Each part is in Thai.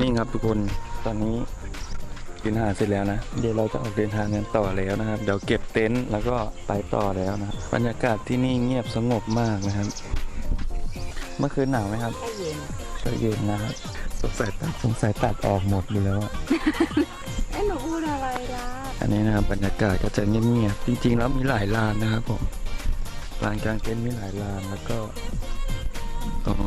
นิ่งครับทุกคนตอนนี้กินอาหารเสร็จแล้วนะ เดี๋ยวเราจะออกเดินทางกันต่อแล้วนะครับ เดี๋ยวเก็บเต็นท์แล้วก็ไปต่อแล้วนะครับบรรยากาศที่นี่เงียบสงบมากนะครับ เมื่อคืนหนาวไหมครับก็เย็นก็เย็นนะครับสงสัยตัดสงสัยตัดออกหมดอยู่แล้วอะไอ้หนูพูดอะไรล่ะอันนี้นะครับบรรยากาศก็จะเงียบๆจริงๆแล้วมีหลายลานนะครับผมลานกลางเต็นท์มีหลายลานแล้วก็น้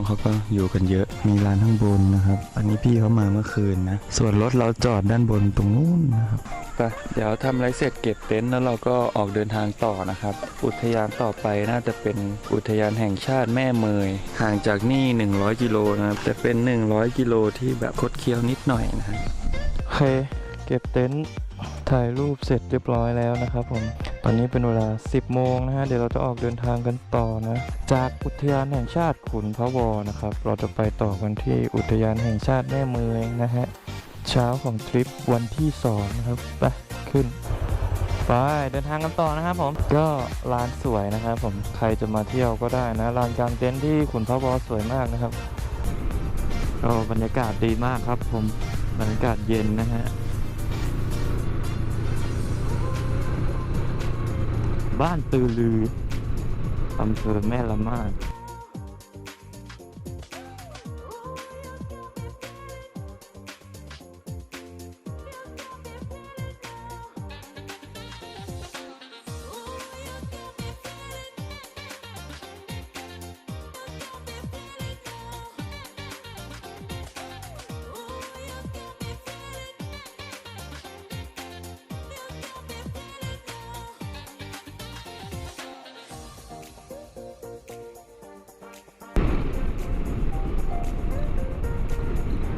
องเขาก็อยู่กันเยอะ มีลานข้างบนนะครับ อันนี้พี่เขามาเมื่อคืนนะ ส่วนรถเราจอดด้านบนตรงนู้นนะครับไปเดี๋ยวทำอะไรเสร็จเก็บเต็นท์แล้วเราก็ออกเดินทางต่อนะครับ อุทยานต่อไปน่าจะเป็นอุทยานแห่งชาติแม่เมย ห่างจากนี่ 100 กิโลนะครับ แต่เป็น 100 กิโลที่แบบคดเคี้ยวนิดหน่อยนะครับโอเค เก็บเต็นท์ถ่ายรูปเสร็จเรียบร้อยแล้วนะครับผมต อนนี้เป็นเวลา 10 โมงนะฮะ เดี๋ยวเราจะออกเดินทางกันต่อนะ จากอุทยานแห่งชาติขุนพระวอนะครับ เราจะไปต่อกันที่อุทยานแห่งชาติแม่เมยนะฮะ เช้าของทริปวันที่2นะครับ ไปขึ้น ไปเดินทางกันต่อนะครับผม ก็ลานสวยนะครับผม ใครจะมาเที่ยวก็ได้นะ ลานกลางเต็นท์ที่ขุนพระวอสวยมากนะครับก็บรรยากาศดีมากครับผม บรรยากาศเย็นนะฮะ บ้านตือลืออำเภอแม่ละมาด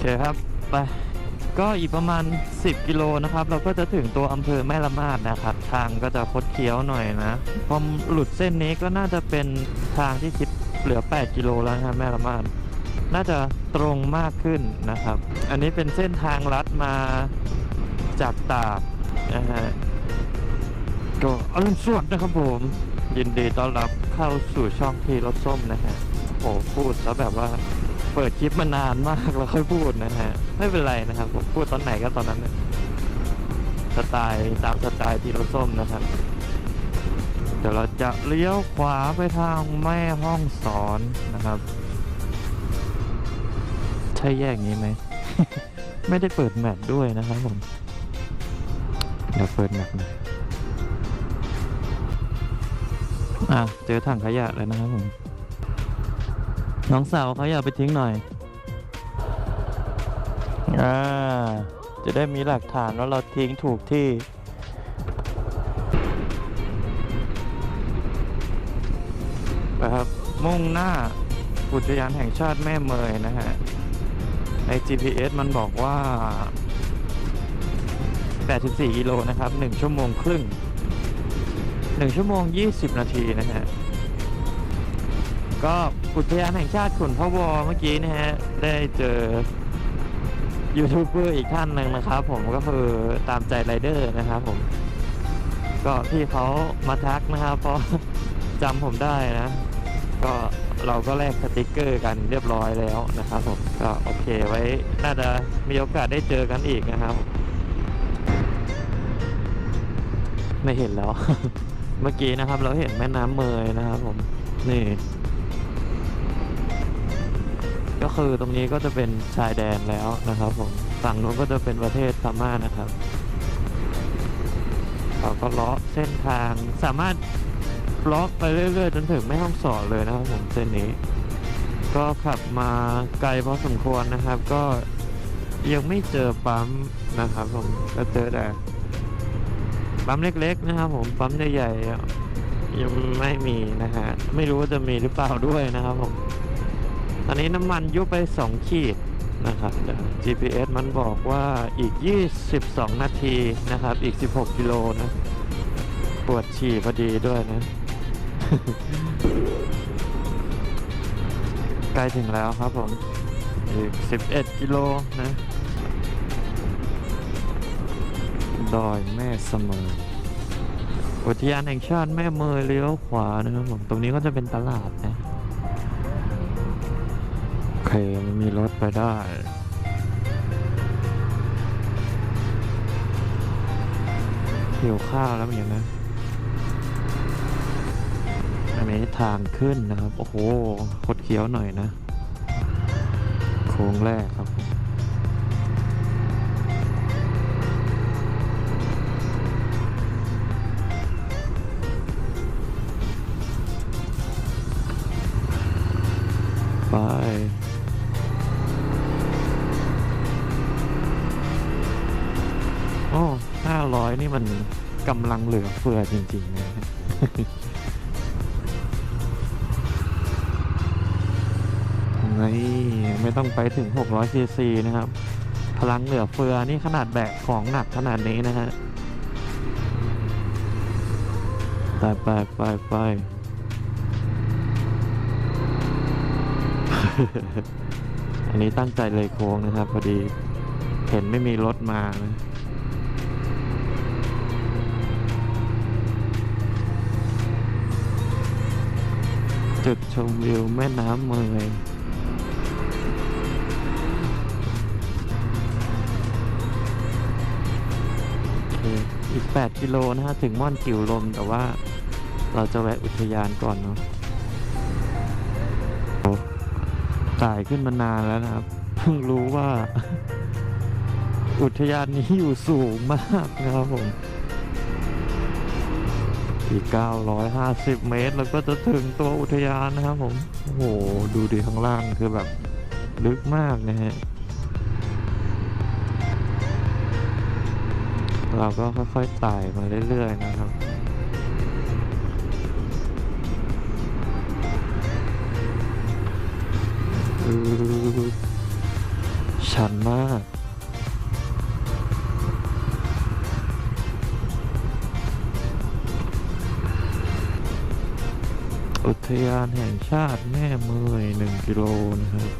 เคครับ ไป ก็อีกประมาณ 10 กิโลนะครับ เราก็จะถึงตัวอำเภอแม่ละมาดนะครับ ทางก็จะคดเคี้ยวหน่อยนะ พอหลุดเส้นนี้ก็น่าจะเป็นทางที่คิดเหลือ 8 กิโลแล้วนะครับแม่ละมาดน่าจะตรงมากขึ้นนะครับ อันนี้เป็นเส้นทางลัดมาจากตากนะฮะก็อรุณสวัสดิ์นะครับผม ยินดีต้อนรับเข้าสู่ช่องทีรถส้มนะฮะโอ้พูดแล้วแบบว่า เปิดคลิปมานานมากแล้วค่อยพูดนะฮะ ไม่เป็นไรนะครับผมพูดตอนไหนก็ตอนนั้นนะสไตล์ตามสไตล์ทีรถส้มนะครับ เดี๋ยวเราจะเลี้ยวขวาไปทางแม่ห้องสอนนะครับ ใช่แยกนี้ไหม ไม่ได้เปิดแมปด้วยนะครับผม เดี๋ยวเปิดแมปหน่อยอะ เจอถังขยะเลยนะครับผม น้องสาวเขาอยากไปทิ้งหน่อย อ่า จะได้มีหลักฐานว่าเราทิ้งถูกที่ นะครับ มุ่งหน้าอุทยานแห่งชาติแม่เมยนะฮะ ใน GPS มันบอกว่า 84 กิโลนะครับ 1 ชั่วโมงครึ่ง 1 ชั่วโมง 20 นาทีนะฮะ ก็ อุทยานแห่งชาติขุนพะวอเมื่อกี้นะฮะ ได้เจอยูทูบเบอร์อีกท่านหนึ่งนะครับผมก็คือตามใจไรเดอร์นะครับผม ก็พี่เขามาทักนะครับ เพราะจำผมได้นะ ก็เราก็แลกสติกเกอร์กันเรียบร้อยแล้วนะครับผมก็โอเคไว้น่าจะมีโอกาสได้เจอกันอีกนะครับ ไม่เห็นแล้ว เมื่อกี้นะครับ เราเห็นแม่น้ำเมยนะครับผมนี่ คือตรงนี้ก็จะเป็นชายแดนแล้วนะครับผมฝั่งนู้นก็จะเป็นประเทศพม่านะครับเราก็เลาะเส้นทางสามารถเลาะไปเรื่อยๆ จนถึงแม่ห้องสอนเลยนะครับผมเส้นนี้ ก็ขับมาไกลพอสมควรนะครับ ก็ยังไม่เจอปั๊มนะครับผมก็เจอแต่ปั๊มเล็กๆนะครับ ผมปั๊มใหญ่ๆยังไม่มีนะฮะไม่รู้ว่าจะมีหรือเปล่าด้วยนะครับผม ตอนนี้น้ำมันยุบไป 2 ขีดนะครับ GPS มันบอกว่าอีก 22 นาทีนะครับ อีก 16 กิโลนะ ปวดฉี่พอดีด้วยนะ ใกล้ถึงแล้วครับผม อีก 11 กิโลนะ ดอยแม่เสมออุทยานแห่งชาติแม่เมยเลี้ยวขวานะครับผม ตรงนี้ก็จะเป็นตลาดนะ เค มีรถไปได้หิวข้าวแล้วเหมือนกันะอันนี้ทางขึ้นนะครับ โอ้โหคดเขี้ยวหน่อยนะ โค้งแรกครับไป มันกำลังเหลือเฟือจริง ๆนะฮะนี่ไม่ต้องไปถึง 600 ซีซีนะครับ พลังเหลือเฟือนี่ขนาดแบกของหนักขนาดนี้นะฮะไปไปไปไปอันนี้ตั้งใจเลยโค้งนะครับ พอดีเห็นไม่มีรถมานะ จุดชมวิวแม่น้ำเมยโอเคอีก 8 กิโลนะฮะ ถึงม่อนกิ่วลม แต่ว่าเราจะแวะอุทยานก่อนเนาะโอ้จ่ายขึ้นมานานแล้วนะครับ เพิ่งรู้ว่า อุทยานนี้อยู่สูงมากนะครับผม อีก 950 เมตร แล้วก็จะถึงตัวอุทยานนะครับผม โอ้โห ดูดิข้างล่างคือแบบลึกมากนะฮะ เราก็ค่อยๆไต่มาเรื่อยๆนะครับอือ อุทยานแห่งชาติแม่เมยหนึ่งกิโลนะครับ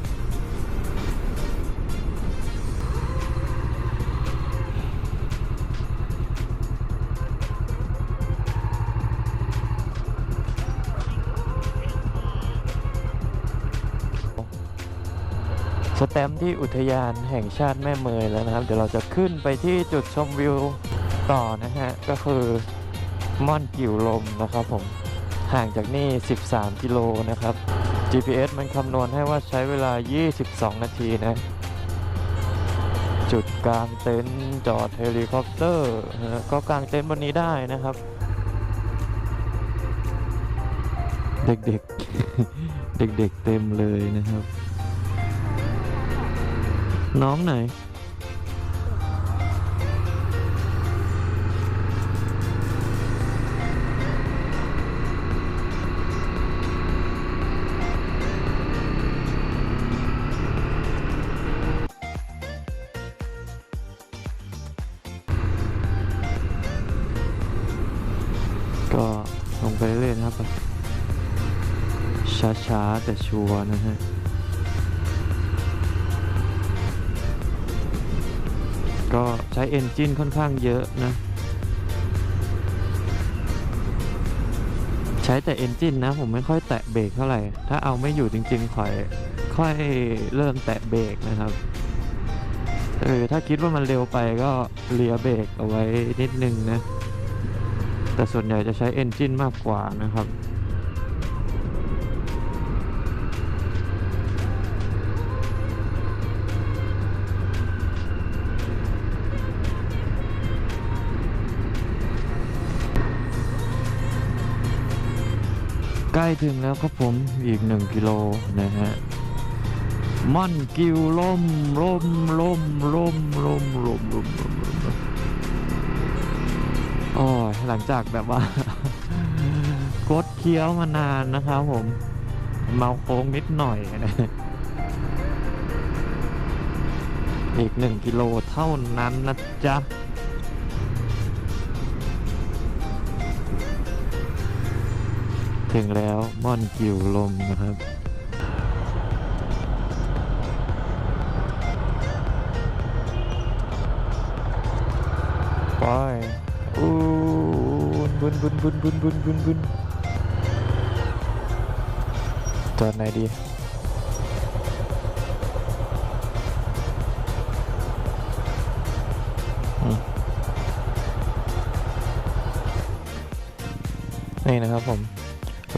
สแตมที่อุทยานแห่งชาติแม่เมยแล้วนะครับ เดี๋ยวเราจะขึ้นไปที่จุดชมวิวต่อนะฮะ ก็คือม่อนกิ่วลมนะครับผม ห่างจากนี่ 13 กิโลนะครับ GPS มันคำนวณให้ว่าใช้เวลา 22 นาทีนะ จุดกลางเต็นท์จอดเฮลิคอปเตอร์ก็กลางเต็นท์บนนี้ได้นะครับ เด็กๆ เด็กๆเต็มเลยนะครับ น้องไหน ช้าๆแต่ชัวร์นะฮะก็ใช้เอนจินค่อนข้างเยอะนะ ใช้แต่เอนจินนะ ผมไม่ค่อยแตะเบรกเท่าไหร่ ถ้าเอาไม่อยู่จริงๆค่อยค่อยเริ่มแตะเบรกนะครับเออถ้าคิดว่ามันเร็วไปก็เลียเบรกเอาไว้นิดนึงนะ แต่ส่วนใหญ่จะใช้เอนจินมากกว่านะครับ ใกล้ถึงแล้วครับผมอีกหนึ่งกิโลนะฮะม่อนกิวล่มล่มล่มล่มล่มล่มล่มล่มล่มล่มโอ้ยหลังจากแบบว่า กดเคี้ยวมานานนะครับผม เมาโค้งนิดหน่อยนะอีกหนึ่งกิโลเท่านั้นนะจ๊ะ ถึงแล้วม่อนกิวลมนะครับ ไปอู้บุนบุนบุนบุนบุนบุนบุนจอดไหนดีนี่นะครับผม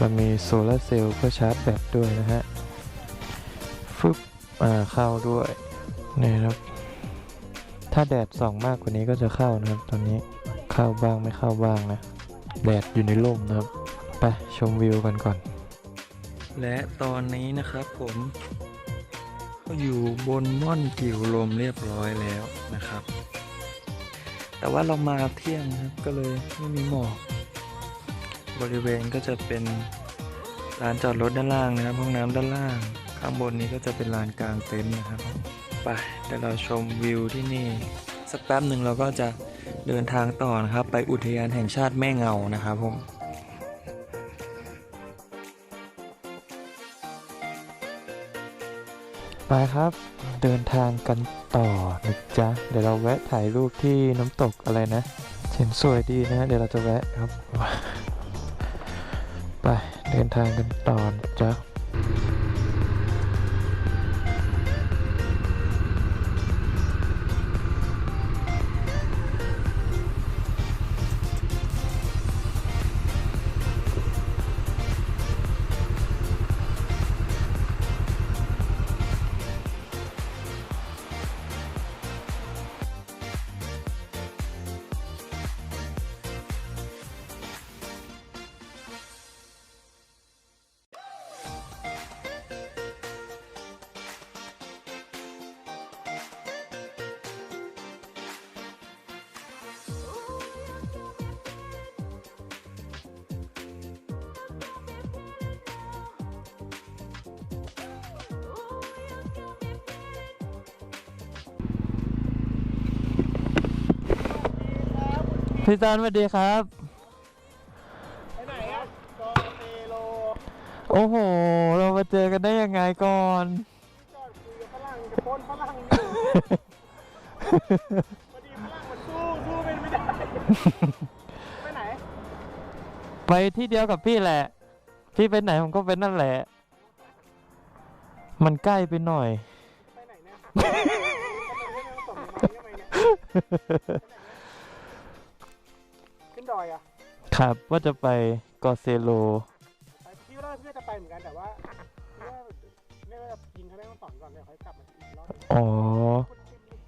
เรามีโซลาร์เซลล์เพื่อชาร์จแบตด้วยนะฮะฟึบอ่าเข้าด้วยนี่นะครับ ถ้าแดดส่องมากกว่านี้ก็จะเข้านะครับตอนนี้เข้าบ้างไม่เข้าบ้างนะ แดดอยู่ในร่มนะครับ ไปชมวิวกันก่อน และตอนนี้นะครับผมก็อยู่บนม่อนกิ่วลมเรียบร้อยแล้วนะครับ แต่ว่าเรามาเที่ยงนะครับก็เลยไม่มีหมอก บริเวณก็จะเป็นลานจอดรถด้านล่างนะครับ ห้องน้ำด้านล่าง ข้างบนนี้ก็จะเป็นลานกลางเต็นท์นะครับ ไปเดี๋ยวเราชมวิวที่นี่ สักแป๊บหนึ่งเราก็จะเดินทางต่อนะครับ ไปอุทยานแห่งชาติแม่เงานะครับผมไปครับ เดินทางกันต่อนะจ๊ะ เดี๋ยวเราแวะถ่ายรูปที่น้ำตกอะไรนะเห็นสวยดีนะ เดี๋ยวเราจะแวะครับ เดินทางกันต่อนจ๊ะ พี่ตานสวัสดีครับ ไปไหนอะกอเตโลโอ้โห เรามาเจอกันได้ยังไงก่อน จอดคุยกับฝรั่งจะปล้นฝรั่งอยู่พอดีฝรั่งมันสู้สู้เป็นไม่ได้ ไปไหนไปที่เดียวกับพี่แหละ พี่ไปไหนผมก็เป็นนั่นแหละ มันใกล้ไปหน่อย ไปไหนเนี่ยทำไมไม่นั่งส่งมาทำไมเนี่ยขึ้น ดอยอะครับว่าจะไปกอเซโลไปพี่ว่าพี่ก็จะไปเหมือนกันแต่ว่าพี่ว่าเนี่ยว่ายิงเขาแม่ต้องสอนก่อนเดี๋ยวค่อยกลับมาอีกรอบหนึ่งอ๋อ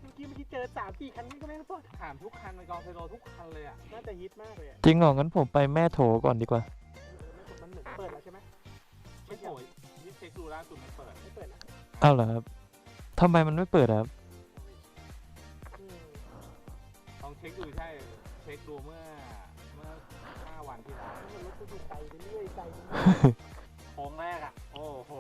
เมื่อกี้เมื่อกี้เจอสามสี่คันนี่ก็ไม่ต้องสอนถามทุกคันในกองเทโลทุกคันเลยอะน่าจะฮิตมากเลยอะจริงเหรองั้นผมไปแม่โถก่อนดีกว่ามันเหมือนเปิดแล้วใช่ไหมไม่โผล่นี่เช็คดูล่าสุดมันเปิดไม่เปิดนะอ้าวเหรอครับทำไมมันไม่เปิดอะครับลองเช็คดูใช่เช็คดูเมื่อ เมื่อห้าวันที่แล้วมันรถจะดูไกลไปเรื่อยไกลไปเรื่อยโค้งแรกอะ โอ้โห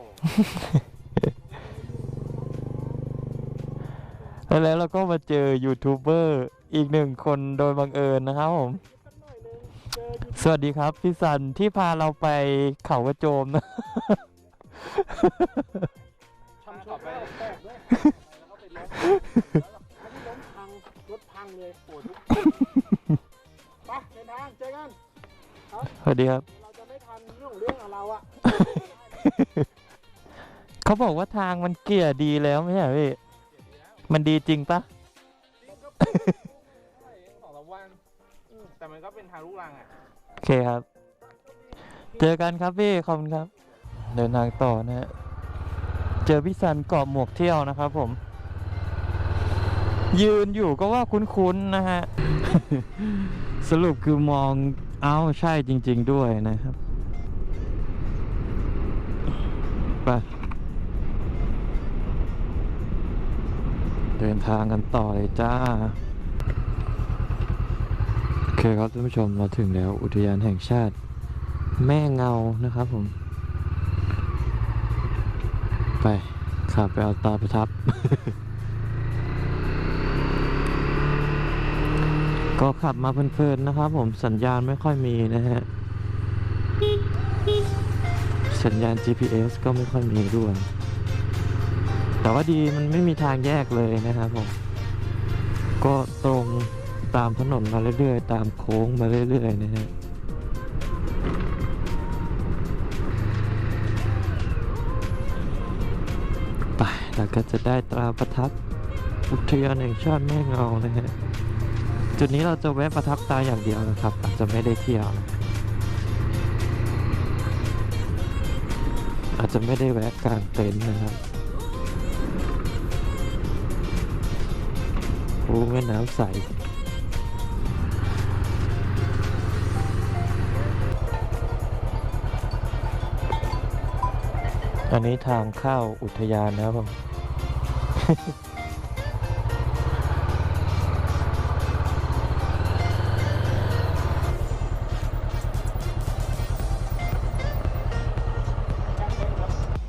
แล้วเราก็มาเจอยูทูบเบอร์อีกหนึ่งคนโดยบังเอิญนะครับผมสักหน่อยนึงเจออยู่สวัสดีครับ พี่สันที่พาเราไปเขากระโจมนะทำชอบแปลกด้วยแล้วก็ไปล้มแล้วที่ จอกันสวัสดีครับ เราจะไม่ทันเรื่องของเรื่องของเราอะเขาบอกว่าทางมันเกลี่ยดีแล้วไม่ใช่เหรอพี่ มันดีจริงปะสองสามวันแต่มันก็เป็นทางลูกรังอะ โอเคครับ เจอกันครับพี่ ขอบคุณครับ เดินทางต่อนะฮะ เจอพี่สันเกาะหมวกเที่ยวนะครับผม ยืนอยู่ก็ว่าคุ้นๆนะฮะ สรุปคือมองเอ้าใช่จริง ๆ ด้วยนะครับ ไป เดินทางกันต่อเลยจ้า โอเคครับท่านผู้ชมเราถึงแล้วอุทยานแห่งชาติ แม่เงานะครับผม ไปขับไปเอาตาประทับ ก็ขับมาเพลินๆนะครับ ผมสัญญาณไม่ค่อยมีนะฮะ สัญญาณ GPS ก็ไม่ค่อยมีด้วย แต่ว่าดีมันไม่มีทางแยกเลยนะครับผม ก็ตรงตามถนนมาเรื่อยๆ ตามโค้งมาเรื่อยๆนะฮะไปแล้วก็จะได้ตราประทับอุทยานแห่งชาติแม่เงานะฮะ จุดนี้เราจะแวะประทับตาอย่างเดียวนะครับ อาจจะไม่ได้เที่ยว อาจจะไม่ได้แวะกลางเต็นท์นะครับโอ้แม่น้ำใสอันนี้ทางเข้าอุทยานนะครับ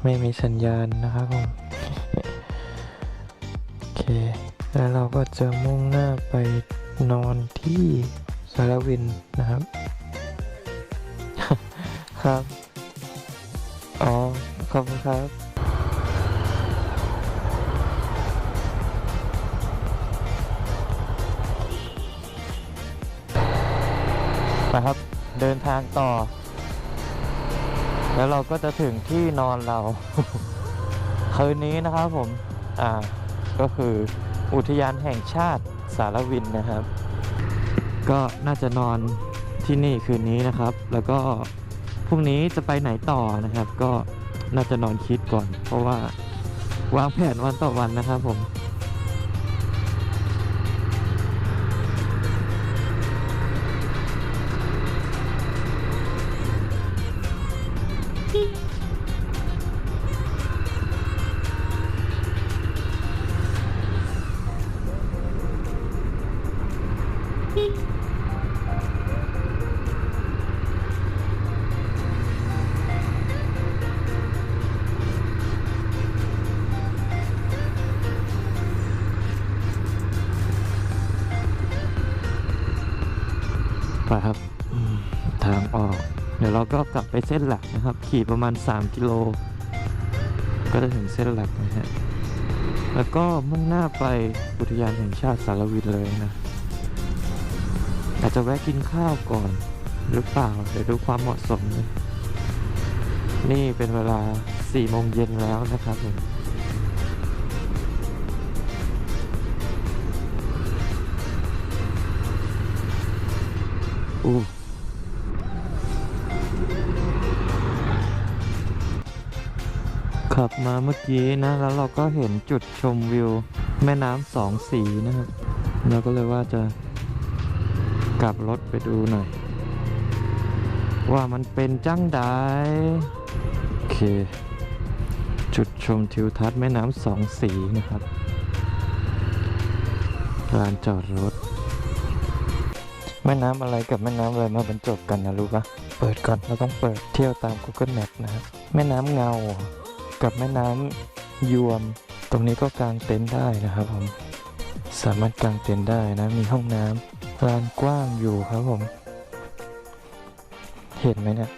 ไม่มีสัญญาณนะครับผมโอเค แล้วเราก็จะมุ่งหน้าไปนอนที่สารวินนะครับ ครับ อ๋อ ขอบคุณครับไปครับ เดินทางต่อ แล้วเราก็จะถึงที่นอนเรา คืนนี้นะครับผม อ่า ก็คืออุทยานแห่งชาติสารวินนะครับ ก็น่าจะนอนที่นี่คืนนี้นะครับ แล้วก็พรุ่งนี้จะไปไหนต่อนะครับ ก็น่าจะนอนคิดก่อน เพราะว่าวางแผนวันต่อวันนะครับผม ไปครับทางออก เดี๋ยวเราก็กลับไปเส้นหลักนะครับ ขี่ประมาณ 3 กิโล ก็จะถึงเส้นหลักนะฮะแล้วก็มุ่งหน้าไปอุทยานแห่งชาติสารวินเลยนะ อาจจะแวะกินข้าวก่อนหรือเปล่าเดี๋ยวดูความเหมาะสมนะนี่เป็นเวลา4โมงเย็นแล้วนะครับผม อู้ขับมาเมื่อกี้นะ แล้วเราก็เห็นจุดชมวิว แม่น้ำสองสีนะครับเราก็เลยว่าจะกลับรถไปดูหน่อย ว่ามันเป็นจังไดโอเค จุดชมทิวทัศน์แม่น้ำสองสีนะครับลานจอดรถ แม่น้ำอะไรกับแม่น้ำอะไรมาบรรจบกันนะรู้ปะเปิดก่อนเราต้องเปิดเที่ยวตาม Google Map นะครับแม่น้ำเงากับแม่น้ำยวม ตรงนี้ก็กางเต็นท์ได้นะครับผมสามารถกางเต็นท์ได้นะมีห้องน้ำลานกว้างอยู่ครับผม เห็นไหมเนี่ย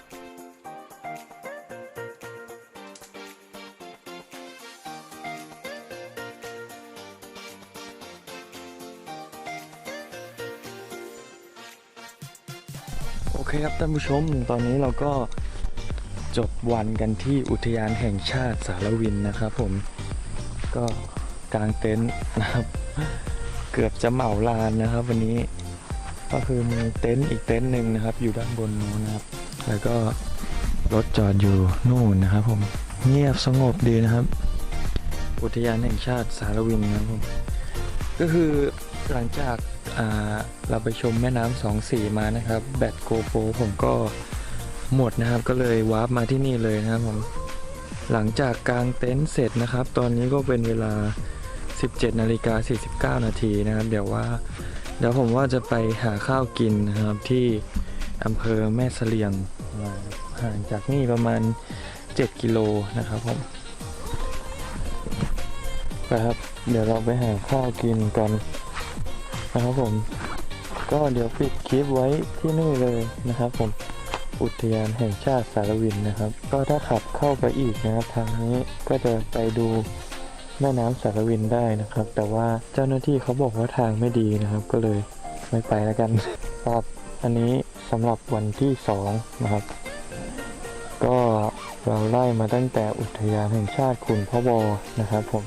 ครับท่านผู้ชมตอนนี้เราก็จบวันกันที่อุทยานแห่งชาติสารวินนะครับผมก็กางเต็นท์นะครับ เกือบจะเหมาลานนะครับ วันนี้ก็คือมีเต็นท์อีกเต็นท์หนึ่งนะครับ อยู่ด้านบนนู้นนะครับ แล้วก็รถจอดอยู่นู่นนะครับ ผมเงียบสงบดีนะครับ อุทยานแห่งชาติสารวินนะครับผมก็คือหลังจาก เราไปชมแม่น้ำสองสีมานะครับ แบตโกโปผมก็หมดนะครับ ก็เลยวาร์ปมาที่นี่เลยนะครับผม หลังจากกางเต็นท์เสร็จนะครับ ตอนนี้ก็เป็นเวลา 17นาฬิกา49 นาทีนะครับ เดี๋ยวว่า เดี๋ยวผมว่าจะไปหาข้าวกินนะครับที่อำเภอแม่เสลียงห่างจากนี่ประมาณ 7 กิโลนะครับผมไปครับ เดี๋ยวเราไปหาข้าวกินกัน นะครับผม ก็เดี๋ยวปิดคลิปไว้ที่นี่เลยนะครับผมอุทยานแห่งชาติสารวินนะครับ ก็ถ้าขับเข้าไปอีกนะครับทางนี้ก็จะไปดูแม่น้ำสารวินได้นะครับ แต่ว่าเจ้าหน้าที่เขาบอกว่าทางไม่ดีนะครับ ก็เลยไม่ไปแล้วกันครับอันนี้สำหรับวันที่สองนะครับ ก็เราไล่มาตั้งแต่อุทยานแห่งชาติขุนพะวอนะครับผม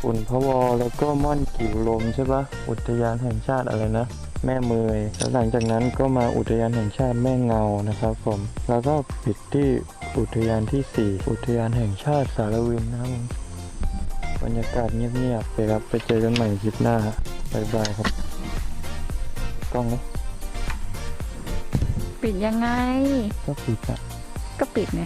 ขุนพะวอแล้วก็ม่อนกิ่วลมใช่ปะอุทยานแห่งชาติอะไรนะ แม่เมยแล้วหลังจากนั้นก็มาอุทยานแห่งชาติแม่เงานะครับผม แล้วก็ปิดที่อุทยานที่ 4 อุทยานแห่งชาติสารวินนะครับผมบรรยากาศเงียบๆไปครับไปเจอกันใหม่คลิปหน้าบ๊ายบายครับกล้องนะปิดยังไง ก็ปิดอะก็ปิดไง